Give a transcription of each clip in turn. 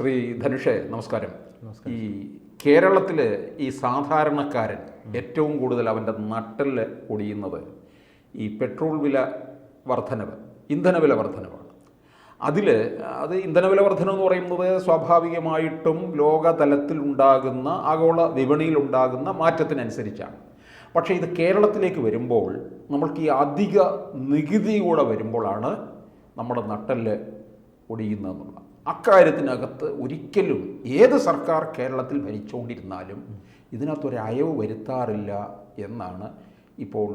ശ്രീ ധനുഷേ നമസ്കാരം. ഈ കേരളത്തിൽ ഈ സാധാരണക്കാരൻ ഏറ്റവും കൂടുതൽ അവന്റെ നട്ടൽ ഒടിയുന്നത് ഈ പെട്രോൾ വില വർധനവ് ഇന്ധനവില വർധനവാണ്. അതിൽ അത് ഇന്ധനവില വർധനം എന്ന് പറയുന്നത് സ്വാഭാവികമായിട്ടും ലോകതലത്തിൽ ഉണ്ടാകുന്ന ആഗോള വിപണിയിൽ ഉണ്ടാകുന്ന മാറ്റത്തിനനുസരിച്ചാണ്. പക്ഷേ ഇത് കേരളത്തിലേക്ക് വരുമ്പോൾ നമ്മൾക്ക് ഈ അധിക നികുതി കൂടെ വരുമ്പോഴാണ് നമ്മുടെ നട്ടൽ ഒടിയുന്നതെന്നുള്ള അക്കാര്യത്തിനകത്ത് ഒരിക്കലും ഏത് സർക്കാർ കേരളത്തിൽ ഭരിച്ചുകൊണ്ടിരുന്നാലും ഇതിനകത്തൊരു അയവ് വരുത്താറില്ല എന്നാണ് ഇപ്പോൾ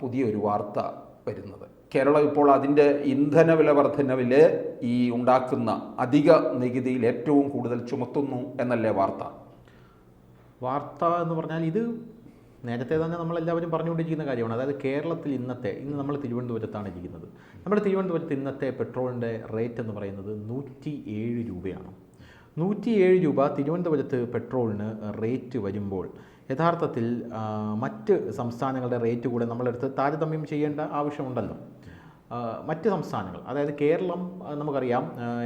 പുതിയൊരു വാർത്ത വരുന്നത്. കേരളം ഇപ്പോൾ അതിന്റെ ഇന്ധന വില വർധനവിൽ ഈ ഉണ്ടാക്കുന്ന അധിക നികുതിയിൽ ഏറ്റവും കൂടുതൽ ചുമത്തുന്നു എന്നല്ലേ വാർത്ത? വാർത്ത എന്ന് പറഞ്ഞാൽ ഇത് നേരത്തെ തന്നെ നമ്മളെല്ലാവരും പറഞ്ഞുകൊണ്ടിരിക്കുന്ന കാര്യമാണ്. അതായത് കേരളത്തിൽ ഇന്നത്തെ ഇന്ന് നമ്മൾ തിരുവനന്തപുരത്താണ് ഇരിക്കുന്നത്. നമ്മുടെ തിരുവനന്തപുരത്ത് ഇന്നത്തെ പെട്രോളിന്റെ റേറ്റ് എന്ന് പറയുന്നത് നൂറ്റി ഏഴ് രൂപയാണ്. നൂറ്റി ഏഴ് രൂപ തിരുവനന്തപുരത്ത് പെട്രോളിന് റേറ്റ് വരുമ്പോൾ യഥാർത്ഥത്തിൽ മറ്റ് സംസ്ഥാനങ്ങളുടെ റേറ്റ് കൂടെ നമ്മളെടുത്ത് താരതമ്യം ചെയ്യേണ്ട ആവശ്യമുണ്ടല്ലോ. മറ്റ് സംസ്ഥാനങ്ങൾ അതായത് കേരളം നമുക്കറിയാം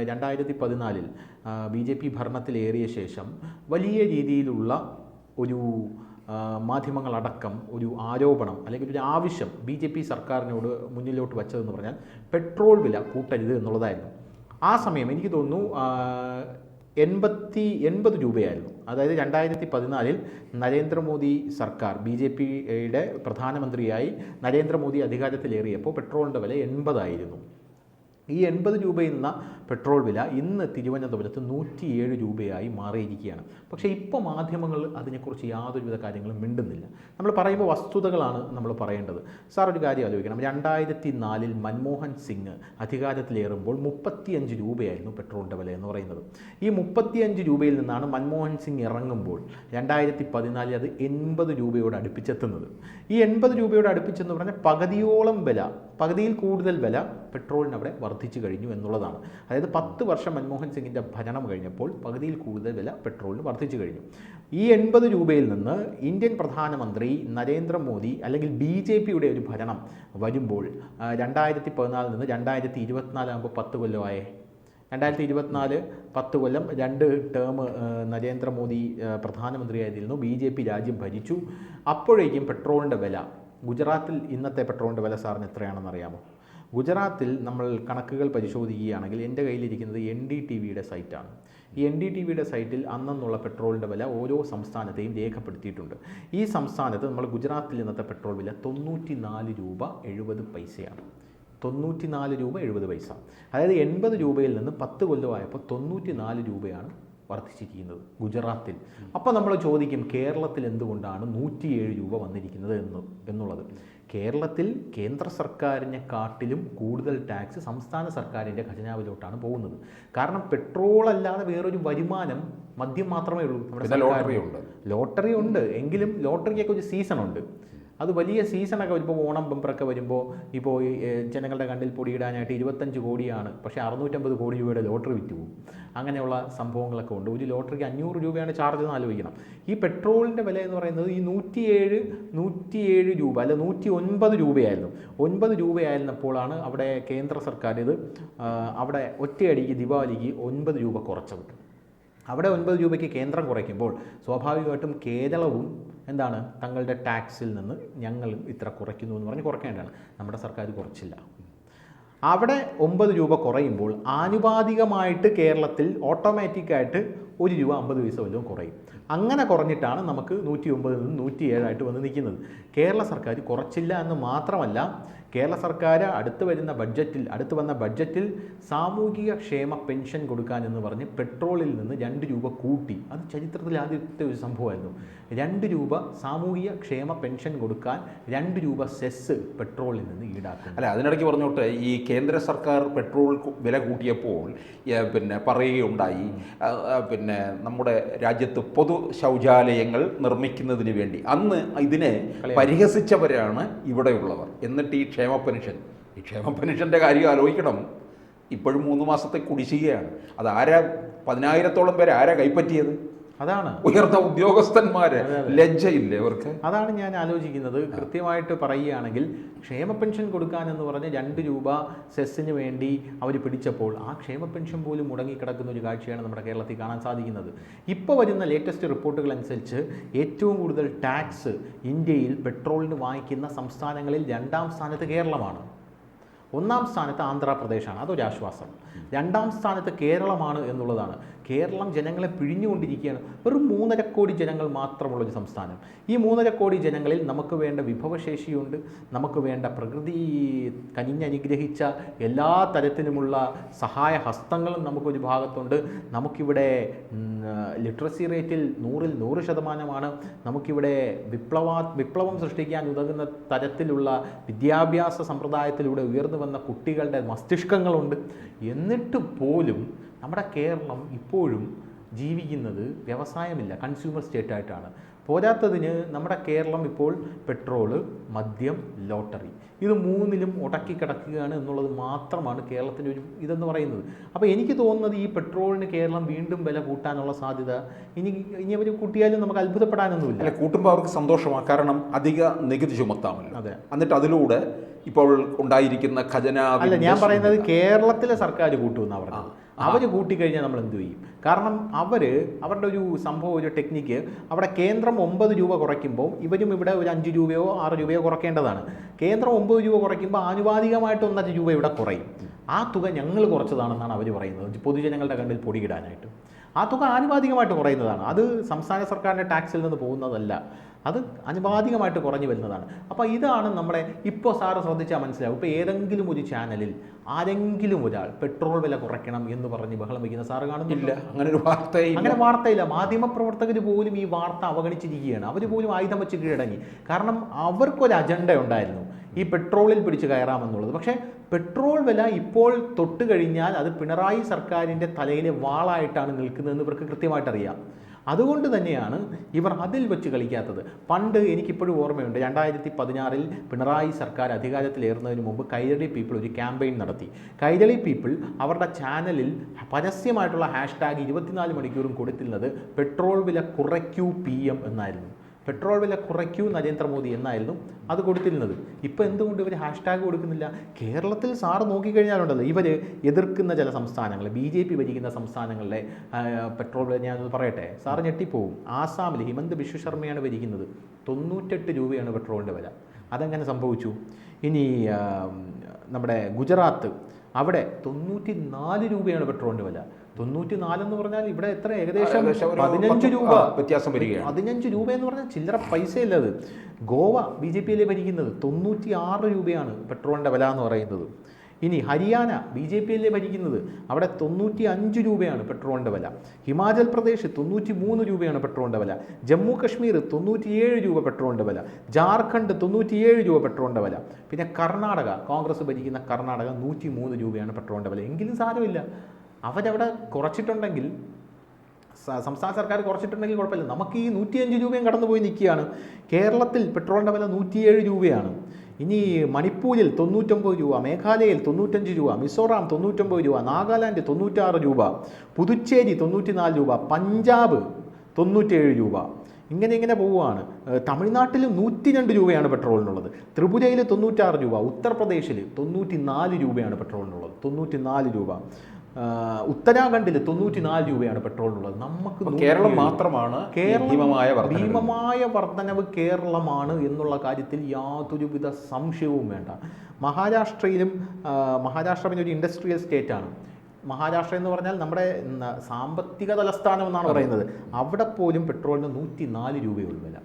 രണ്ടായിരത്തി പതിനാലിൽ ബി ജെ പി ഭരണത്തിലേറിയ ശേഷം വലിയ രീതിയിലുള്ള ഒരു മാധ്യമങ്ങളടക്കം ഒരു ആരോപണം അല്ലെങ്കിൽ ഒരു ആവശ്യം ബി ജെ പി സർക്കാരിനോട് മുന്നിലോട്ട് വച്ചതെന്ന് പറഞ്ഞാൽ പെട്രോൾ വില കൂട്ടരുത് എന്നുള്ളതായിരുന്നു. ആ സമയം എനിക്ക് തോന്നുന്നു എൺപത്തി എൺപത് രൂപയായിരുന്നു. അതായത് രണ്ടായിരത്തി പതിനാലിൽ നരേന്ദ്രമോദി സർക്കാർ ബി ജെ പിയുടെ പ്രധാനമന്ത്രിയായി നരേന്ദ്രമോദി അധികാരത്തിലേറിയപ്പോൾ പെട്രോളിന്റെ വില എൺപതായിരുന്നു. ഈ എൺപത് രൂപയിൽ നിന്ന പെട്രോൾ വില ഇന്ന് തിരുവനന്തപുരത്ത് നൂറ്റിയേഴ് രൂപയായി മാറിയിരിക്കുകയാണ്. പക്ഷേ ഇപ്പോൾ മാധ്യമങ്ങൾ അതിനെക്കുറിച്ച് യാതൊരുവിധ കാര്യങ്ങളും മിണ്ടുന്നില്ല. നമ്മൾ പറയുമ്പോൾ വസ്തുതകളാണ് നമ്മൾ പറയേണ്ടത്. സാർ ഒരു കാര്യം ആലോചിക്കണം. രണ്ടായിരത്തി നാലിൽ മൻമോഹൻ സിംഗ് അധികാരത്തിലേറുമ്പോൾ മുപ്പത്തിയഞ്ച് രൂപയായിരുന്നു പെട്രോളിന്റെ വില എന്ന് പറയുന്നത്. ഈ മുപ്പത്തിയഞ്ച് രൂപയിൽ നിന്നാണ് മൻമോഹൻ സിംഗ് ഇറങ്ങുമ്പോൾ രണ്ടായിരത്തി പതിനാലിൽ അത് എൺപത് രൂപയോട് അടുപ്പിച്ചെത്തുന്നത്. ഈ എൺപത് രൂപയോട് അടുപ്പിച്ചെന്ന് പറഞ്ഞാൽ പകുതിയോളം വില പകുതിയിൽ കൂടുതൽ വില പെട്രോളിന് അവിടെ വർദ്ധിച്ചു കഴിഞ്ഞു എന്നുള്ളതാണ്. അതായത് പത്ത് വർഷം മൻമോഹൻ സിംഗിന്റെ ഭരണം കഴിഞ്ഞപ്പോൾ പകുതിയിൽ കൂടുതൽ വില പെട്രോളിന് വർദ്ധിച്ചു കഴിഞ്ഞു. ഈ എൺപത് രൂപയിൽ നിന്ന് ഇന്ത്യൻ പ്രധാനമന്ത്രി നരേന്ദ്രമോദി അല്ലെങ്കിൽ ബി ജെ പിയുടെ ഒരു ഭരണം വരുമ്പോൾ രണ്ടായിരത്തി പതിനാലിൽ നിന്ന് രണ്ടായിരത്തി ഇരുപത്തിനാലാകുമ്പോൾ പത്ത് കൊല്ലമായേ. രണ്ടായിരത്തി ഇരുപത്തിനാല് പത്ത് കൊല്ലം രണ്ട് ടേം നരേന്ദ്രമോദി പ്രധാനമന്ത്രിയായിരുന്നു ബി ജെ പി രാജ്യം ഭരിച്ചു. അപ്പോഴേക്കും പെട്രോളിന്റെ വില ഗുജറാത്തിൽ ഇന്നത്തെ പെട്രോളിന്റെ വില സാറിന് എത്രയാണെന്ന് അറിയാമോ? ഗുജറാത്തിൽ നമ്മൾ കണക്കുകൾ പരിശോധിക്കുകയാണെങ്കിൽ എന്റെ കയ്യിലിരിക്കുന്നത് എൻ ഡി ടി വിയുടെ സൈറ്റാണ്. ഈ എൻ ഡി ടി വിയുടെ സൈറ്റിൽ അന്നെന്നുള്ള പെട്രോളിന്റെ വില ഓരോ സംസ്ഥാനത്തെയും രേഖപ്പെടുത്തിയിട്ടുണ്ട്. ഈ സംസ്ഥാനത്ത് നമ്മൾ ഗുജറാത്തിൽ ഇന്നത്തെ പെട്രോൾ വില തൊണ്ണൂറ്റി നാല് രൂപ എഴുപത് പൈസയാണ്. തൊണ്ണൂറ്റി നാല് രൂപ എഴുപത് പൈസ. അതായത് എൺപത് രൂപയിൽ നിന്ന് പത്ത് കൊല്ലമായപ്പോൾ തൊണ്ണൂറ്റി നാല് രൂപയാണ് വർദ്ധിച്ചിരിക്കുന്നത് ഗുജറാത്തിൽ. അപ്പോൾ നമ്മൾ ചോദിക്കും കേരളത്തിൽ എന്തുകൊണ്ടാണ് നൂറ്റിയേഴ് രൂപ വന്നിരിക്കുന്നത് എന്ന് എന്നുള്ളത്? കേരളത്തിൽ കേന്ദ്ര സർക്കാരിനെ കാട്ടിലും കൂടുതൽ ടാക്സ് സംസ്ഥാന സർക്കാരിന്റെ ഖജനാവിലോട്ടാണ് പോകുന്നത്. കാരണം പെട്രോൾ അല്ലാതെ വേറൊരു വരുമാനം മദ്യം മാത്രമേ ഉള്ളൂ നമ്മുടെ ലോട്ടറി ഉണ്ട് ലോട്ടറി ഉണ്ട് എങ്കിലും ലോട്ടറിക്കൊക്കെ ഒരു സീസൺ ഉണ്ട് അത് വലിയ സീസണൊക്കെ വരുമ്പോൾ ഓണം ബംബറൊക്കെ വരുമ്പോൾ ഇപ്പോൾ ജനങ്ങളുടെ കണ്ണിൽ പൊടിയിടാനായിട്ട് ഇരുപത്തഞ്ച് കോടിയാണ്. പക്ഷേ അറുന്നൂറ്റമ്പത് കോടി രൂപയുടെ ലോട്ടറി വിറ്റ് പോകും അങ്ങനെയുള്ള സംഭവങ്ങളൊക്കെ ഉണ്ട്. ഒരു ലോട്ടറിക്ക് അഞ്ഞൂറ് രൂപയാണ് ചാർജ് എന്ന് ആലോചിക്കണം. ഈ പെട്രോളിന്റെ വില എന്ന് പറയുന്നത് ഈ നൂറ്റിയേഴ് നൂറ്റിയേഴ് രൂപ അല്ല നൂറ്റി ഒൻപത് രൂപയായിരുന്നു. ഒൻപത് രൂപയായിരുന്നപ്പോഴാണ് അവിടെ കേന്ദ്ര സർക്കാർ ഇത് അവിടെ ഒറ്റയടിക്ക് ദീപാവലിക്ക് ഒൻപത് രൂപ കുറച്ചത് അവിടെ ഒൻപത് രൂപയ്ക്ക് കേന്ദ്രം കുറയ്ക്കുമ്പോൾ സ്വാഭാവികമായിട്ടും കേരളവും എന്താണ് തങ്ങളുടെ ടാക്സിൽ നിന്ന് ഞങ്ങളും ഇത്ര കുറയ്ക്കുന്നു എന്ന് പറഞ്ഞ് കുറയ്ക്കേണ്ടതാണ്. നമ്മുടെ സർക്കാർ കുറച്ചില്ല. അവിടെ ഒമ്പത് രൂപ കുറയുമ്പോൾ ആനുപാതികമായിട്ട് കേരളത്തിൽ ഓട്ടോമാറ്റിക്കായിട്ട് ഒരു രൂപ അമ്പത് പൈസ വല്ലതും കുറയും. അങ്ങനെ കുറഞ്ഞിട്ടാണ് നമുക്ക് നൂറ്റി ഒമ്പതിൽ നിന്ന് നൂറ്റി ഏഴായിട്ട് വന്ന് നിൽക്കുന്നത്. കേരള സർക്കാർ കുറച്ചില്ല എന്ന് മാത്രമല്ല കേരള സർക്കാർ അടുത്ത് വരുന്ന ബഡ്ജറ്റിൽ അടുത്ത് വന്ന ബഡ്ജറ്റിൽ സാമൂഹിക ക്ഷേമ പെൻഷൻ കൊടുക്കാൻ എന്ന് പറഞ്ഞ് പെട്രോളിൽ നിന്ന് രണ്ട് രൂപ കൂട്ടി. അത് ചരിത്രത്തിൽ ആദ്യത്തെ ഒരു സംഭവമായിരുന്നു. രണ്ട് രൂപ സാമൂഹിക ക്ഷേമ പെൻഷൻ കൊടുക്കാൻ രണ്ട് രൂപ സെസ് പെട്രോളിൽ നിന്ന് ഈടാക്കും അല്ല അതിനിടയ്ക്ക് പറഞ്ഞോട്ട് ഈ കേന്ദ്ര സർക്കാർ പെട്രോൾ വില കൂട്ടിയപ്പോൾ പിന്നെ പറയുകയുണ്ടായി പിന്നെ നമ്മുടെ രാജ്യത്ത് പൊതു ശൗചാലയങ്ങൾ നിർമ്മിക്കുന്നതിന് വേണ്ടി. അന്ന് ഇതിനെ പരിഹസിച്ചവരാണ് ഇവിടെയുള്ളവർ. എന്നിട്ട് ഈ ക്ഷേമ പെൻഷൻ ഈ ക്ഷേമ പെൻഷന്റെ കാര്യം ആലോചിക്കണം. ഇപ്പോഴും മൂന്ന് മാസത്തെ കുടിശ്ശികയാണ്. അത് ആരാ പതിനായിരത്തോളം പേരെ ആരാ കൈപ്പറ്റിയത്? അതാണ്. ഉയർന്ന ഉദ്യോഗസ്ഥന്മാര്. ലജ്ജയില്ലേ അവർക്ക് അതാണ് ഞാൻ ആലോചിക്കുന്നത്. കൃത്യമായിട്ട് പറയുകയാണെങ്കിൽ ക്ഷേമ പെൻഷൻ കൊടുക്കാൻ എന്ന് പറഞ്ഞ് രണ്ട് രൂപ സെസ്സിന് വേണ്ടി അവർ പിടിച്ചപ്പോൾ ആ ക്ഷേമ പെൻഷൻ പോലും മുടങ്ങിക്കിടക്കുന്ന ഒരു കാഴ്ചയാണ് നമ്മുടെ കേരളത്തിൽ കാണാൻ സാധിക്കുന്നത്. ഇപ്പോൾ വരുന്ന ലേറ്റസ്റ്റ് റിപ്പോർട്ടുകൾ അനുസരിച്ച് ഏറ്റവും കൂടുതൽ ടാക്സ് ഇന്ത്യയിൽ പെട്രോളിന് വാങ്ങിക്കുന്ന സംസ്ഥാനങ്ങളിൽ രണ്ടാം സ്ഥാനത്ത് കേരളമാണ്. ഒന്നാം സ്ഥാനത്ത് ആന്ധ്രാപ്രദേശാണ്. അതൊരു ആശ്വാസം. രണ്ടാം സ്ഥാനത്ത് കേരളമാണ് എന്നുള്ളതാണ്. കേരളം ജനങ്ങളെ പിഴിഞ്ഞുകൊണ്ടിരിക്കുകയാണ്. വെറും മൂന്നര കോടി ജനങ്ങൾ മാത്രമുള്ള ഒരു സംസ്ഥാനം. ഈ മൂന്നര കോടി ജനങ്ങളിൽ നമുക്ക് വേണ്ട വിഭവശേഷിയുണ്ട്. നമുക്ക് വേണ്ട പ്രകൃതി കനിഞ്ഞനുഗ്രഹിച്ച എല്ലാ തരത്തിലുമുള്ള സഹായ ഹസ്തങ്ങളും നമുക്കൊരു ഭാഗത്തുണ്ട്. നമുക്കിവിടെ ലിറ്ററസി റേറ്റിൽ നൂറിൽ നൂറ് ശതമാനമാണ്. നമുക്കിവിടെ വിപ്ലവ വിപ്ലവം സൃഷ്ടിക്കാൻ ഉതകുന്ന തരത്തിലുള്ള വിദ്യാഭ്യാസ സമ്പ്രദായത്തിലൂടെ ഉയർന്നു വന്ന കുട്ടികളുടെ മസ്തിഷ്കങ്ങളുണ്ട്. എന്നിട്ട് പോലും നമ്മുടെ കേരളം ഇപ്പോഴും ജീവിക്കുന്നത് വ്യവസായമില്ല കൺസ്യൂമർ സ്റ്റേറ്റ് ആയിട്ടാണ്. പോരാത്തതിന് നമ്മുടെ കേരളം ഇപ്പോൾ പെട്രോൾ മദ്യം ലോട്ടറി ഇത് മൂന്നിലും ഉടക്കി കിടക്കുകയാണ് എന്നുള്ളത് മാത്രമാണ് കേരളത്തിന്റെ ഒരു ഇതെന്ന് പറയുന്നത്. അപ്പോൾ എനിക്ക് തോന്നുന്നത് ഈ പെട്രോളിന് കേരളം വീണ്ടും വില കൂട്ടാനുള്ള സാധ്യത ഇനി ഇനി അവർ കൂട്ടിയാലും നമുക്ക് അത്ഭുതപ്പെടാനൊന്നുമില്ല. അല്ല കൂട്ടുമ്പോൾ അവർക്ക് സന്തോഷമാണ്. കാരണം അധിക നികുതി ചുമത്താമല്ലോ. അതെ. എന്നിട്ട് അതിലൂടെ ഇപ്പോൾ ഉണ്ടായിരിക്കുന്ന ഖജനാവ് അല്ല ഞാൻ പറയുന്നത് കേരളത്തിലെ സർക്കാർ കൂട്ടുമെന്നാണ് പറഞ്ഞത്. അവർ കൂട്ടിക്കഴിഞ്ഞാൽ നമ്മൾ എന്ത് ചെയ്യും? കാരണം അവർ അവരുടെ ഒരു സംഭവം ഒരു ടെക്നിക്ക് അവിടെ കേന്ദ്രം ഒമ്പത് രൂപ കുറയ്ക്കുമ്പോൾ ഇവരും ഇവിടെ ഒരു അഞ്ച് രൂപയോ ആറ് രൂപയോ കുറയ്ക്കേണ്ടതാണ്. കേന്ദ്രം ഒമ്പത് രൂപ കുറയ്ക്കുമ്പോൾ ആനുപാതികമായിട്ട് ഒന്നര രൂപ ഇവിടെ കുറയും. ആ തുക ഞങ്ങൾ കുറച്ചതാണെന്നാണ് അവർ പറയുന്നത്. പൊതുജനങ്ങളുടെ കണ്ണിൽ പൊടിയിടാനായിട്ട് ആ തുക ആനുപാതികമായിട്ട് കുറയുന്നതാണ്. അത് സംസ്ഥാന സർക്കാരിന്റെ ടാക്സിൽ നിന്ന് പോകുന്നതല്ല. അത് അനുപാതികമായിട്ട് കുറഞ്ഞു വരുന്നതാണ്. അപ്പോൾ ഇതാണ് നമ്മളെ ഇപ്പോൾ സാറ് ശ്രദ്ധിച്ചാൽ മനസ്സിലാവും. ഇപ്പോൾ ഏതെങ്കിലും ഒരു ചാനലിൽ ആരെങ്കിലും ഒരാൾ പെട്രോൾ വില കുറയ്ക്കണം എന്ന് പറഞ്ഞ് ബഹളം വയ്ക്കുന്ന സാറ് കാണുന്നില്ല അങ്ങനെ ഒരു വാർത്തയില്ല. അങ്ങനെ വാർത്തയില്ല. മാധ്യമപ്രവർത്തകർ പോലും ഈ വാർത്ത അവഗണിച്ചിരിക്കുകയാണ്. അവർ പോലും ആയുധം വെച്ച് കീഴടങ്ങി. കാരണം അവർക്കൊരു അജണ്ട ഉണ്ടായിരുന്നു ഈ പെട്രോളിൽ പിടിച്ച് കയറാമെന്നുള്ളത്. പക്ഷേ പെട്രോൾ വില ഇപ്പോൾ തൊട്ട് കഴിഞ്ഞാൽ അത് പിണറായി സർക്കാരിന്റെ തലയിലെ വാളായിട്ടാണ് നിൽക്കുന്നതെന്ന് ഇവർക്ക് കൃത്യമായിട്ട് അറിയാം അതുകൊണ്ട് തന്നെയാണ് ഇവർ അതിൽ വെച്ച് കളിക്കാത്തത്. പണ്ട് എനിക്കിപ്പോഴും ഓർമ്മയുണ്ട് രണ്ടായിരത്തി പതിനാറിൽ പിണറായി സർക്കാർ അധികാരത്തിലേറുന്നതിന് മുമ്പ് കൈരളി പീപ്പിൾ ഒരു ക്യാമ്പയിൻ നടത്തി. കൈരളി പീപ്പിൾ അവരുടെ ചാനലിൽ പരസ്യമായിട്ടുള്ള ഹാഷ്ടാഗ് ഇരുപത്തിനാല് മണിക്കൂറും കൊടുത്തിരുന്നത് പെട്രോൾ വില കുറയ്ക്കൂ പി എം എന്നായിരുന്നു. പെട്രോൾ വില കുറയ്ക്കൂ നരേന്ദ്രമോദി എന്നായിരുന്നു അത് കൊടുത്തിരുന്നത്. ഇപ്പോൾ എന്തുകൊണ്ട് ഇവർ ഹാഷ്ടാഗ് കൊടുക്കുന്നില്ല? കേരളത്തിൽ സാറ് നോക്കിക്കഴിഞ്ഞാലുണ്ടല്ലോ ഇവർ എതിർക്കുന്ന ചില സംസ്ഥാനങ്ങൾ ബി ജെ പി ഭരിക്കുന്ന സംസ്ഥാനങ്ങളിലെ പെട്രോൾ വില ഞാനത് പറയട്ടെ? സാറ് ഞെട്ടിപ്പോവും. ആസാമിൽ ഹിമന്ത് ബിശ്വ ശർമ്മയാണ് ഭരിക്കുന്നത്. തൊണ്ണൂറ്റെട്ട് രൂപയാണ് പെട്രോളിന്റെ വില. അതെങ്ങനെ സംഭവിച്ചു? ഇനി നമ്മുടെ ഗുജറാത്ത് അവിടെ തൊണ്ണൂറ്റി നാല് രൂപയാണ് പെട്രോളിന്റെ വില. തൊണ്ണൂറ്റി നാലെന്ന് പറഞ്ഞാൽ ഇവിടെ എത്ര? ഏകദേശം പതിനഞ്ച് രൂപ. വ്യത്യാസം വരികയാണ്. പതിനഞ്ച് രൂപ എന്ന് പറഞ്ഞാൽ ചില്ലറ പൈസയില്ല അത്? ഗോവ ബി ജെ പിയിലെ ഭരിക്കുന്നത് തൊണ്ണൂറ്റി ആറ് രൂപയാണ് പെട്രോളിന്റെ വില എന്ന് പറയുന്നത്. ഇനി ഹരിയാന ബി ജെ പിയിലെ ഭരിക്കുന്നത് അവിടെ തൊണ്ണൂറ്റി അഞ്ച് രൂപയാണ് പെട്രോളിന്റെ വില. ഹിമാചൽ പ്രദേശ് തൊണ്ണൂറ്റി മൂന്ന് രൂപയാണ് പെട്രോളിന്റെ വില. ജമ്മു കശ്മീർ തൊണ്ണൂറ്റിയേഴ് രൂപ പെട്രോളിന്റെ വില. ജാർഖണ്ഡ് തൊണ്ണൂറ്റിയേഴ് രൂപ പെട്രോളിന്റെ വില. പിന്നെ കർണാടക കോൺഗ്രസ് ഭരിക്കുന്ന കർണാടക നൂറ്റി മൂന്ന് രൂപയാണ് പെട്രോളിന്റെ വില. എങ്കിലും സാരമില്ല. അവരവിടെ കുറച്ചിട്ടുണ്ടെങ്കിൽ സംസ്ഥാന സർക്കാർ കുറച്ചിട്ടുണ്ടെങ്കിൽ കുഴപ്പമില്ല. നമുക്ക് ഈ നൂറ്റിയഞ്ച് രൂപയും കടന്നുപോയി നിൽക്കുകയാണ്. കേരളത്തിൽ പെട്രോളിന്റെ വില നൂറ്റിയേഴ് രൂപയാണ്. ഇനി മണിപ്പൂരിൽ തൊണ്ണൂറ്റൊമ്പത് രൂപ മേഘാലയയിൽ തൊണ്ണൂറ്റഞ്ച് രൂപ മിസോറാം തൊണ്ണൂറ്റൊമ്പത് രൂപ നാഗാലാൻഡ് തൊണ്ണൂറ്റാറ് രൂപ പുതുച്ചേരി തൊണ്ണൂറ്റിനാല് രൂപ പഞ്ചാബ് തൊണ്ണൂറ്റേഴ് രൂപ. ഇങ്ങനെ ഇങ്ങനെ പോവുകയാണ്. തമിഴ്നാട്ടിൽ നൂറ്റി രണ്ട് രൂപയാണ് പെട്രോളിനുള്ളത്. ത്രിപുരയിൽ തൊണ്ണൂറ്റാറ് രൂപ ഉത്തർപ്രദേശിൽ തൊണ്ണൂറ്റി നാല് രൂപയാണ് പെട്രോളിനുള്ളത്. തൊണ്ണൂറ്റി നാല് രൂപ. ഉത്തരാഖണ്ഡിൽ തൊണ്ണൂറ്റി നാല് രൂപയാണ് പെട്രോളിനുള്ളത്. നമുക്ക് കേരളം മാത്രമാണ് ഭീമമായ വർധനവ് ഭീമമായ വർധനവ് കേരളമാണ് എന്നുള്ള കാര്യത്തിൽ യാതൊരുവിധ സംശയവും വേണ്ട. മഹാരാഷ്ട്രയിലും മഹാരാഷ്ട്ര പിന്നെ ഒരു ഇൻഡസ്ട്രിയൽ സ്റ്റേറ്റ് ആണ്. മഹാരാഷ്ട്ര എന്ന് പറഞ്ഞാൽ നമ്മുടെ സാമ്പത്തിക തലസ്ഥാനം എന്നാണ് പറയുന്നത്. അവിടെ പോലും പെട്രോളിന് നൂറ്റി നാല് രൂപയുള്ള വില.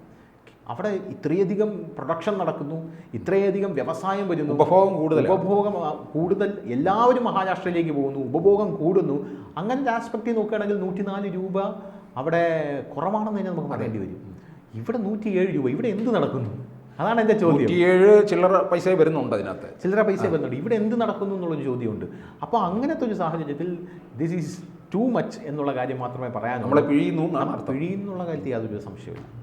അവിടെ ഇത്രയധികം പ്രൊഡക്ഷൻ നടക്കുന്നു ഇത്രയധികം വ്യവസായം വരുന്നു ഉപഭോഗം കൂടുതൽ ഉപഭോഗം കൂടുതൽ എല്ലാവരും മഹാരാഷ്ട്രയിലേക്ക് പോകുന്നു ഉപഭോഗം കൂടുന്നു. അങ്ങനത്തെ ആസ്പെക്റ്റ് നോക്കുകയാണെങ്കിൽ നൂറ്റിനാല് രൂപ അവിടെ കുറവാണെന്ന് തന്നെ നമുക്ക് പറയേണ്ടി വരും. ഇവിടെ നൂറ്റിയേഴ് രൂപ ഇവിടെ എന്ത് നടക്കുന്നു? അതാണ് എന്റെ ചോദ്യം. ഏഴ് ചില്ലറ പൈസ വരുന്നുണ്ട് അതിനകത്ത്. ചില്ലറ പൈസ വരുന്നുണ്ട്. ഇവിടെ എന്ത് നടക്കുന്നു എന്നുള്ളൊരു ചോദ്യമുണ്ട്. അപ്പോൾ അങ്ങനത്തെ ഒരു സാഹചര്യത്തിൽ ദിസ് ഈസ് ടു മച്ച് എന്നുള്ള കാര്യം മാത്രമേ പറയാനുള്ളൂ. നമ്മളെ പിഴിയുന്നു പിഴിയുന്നുള്ള കാര്യത്തിൽ യാതൊരു സംശയമില്ല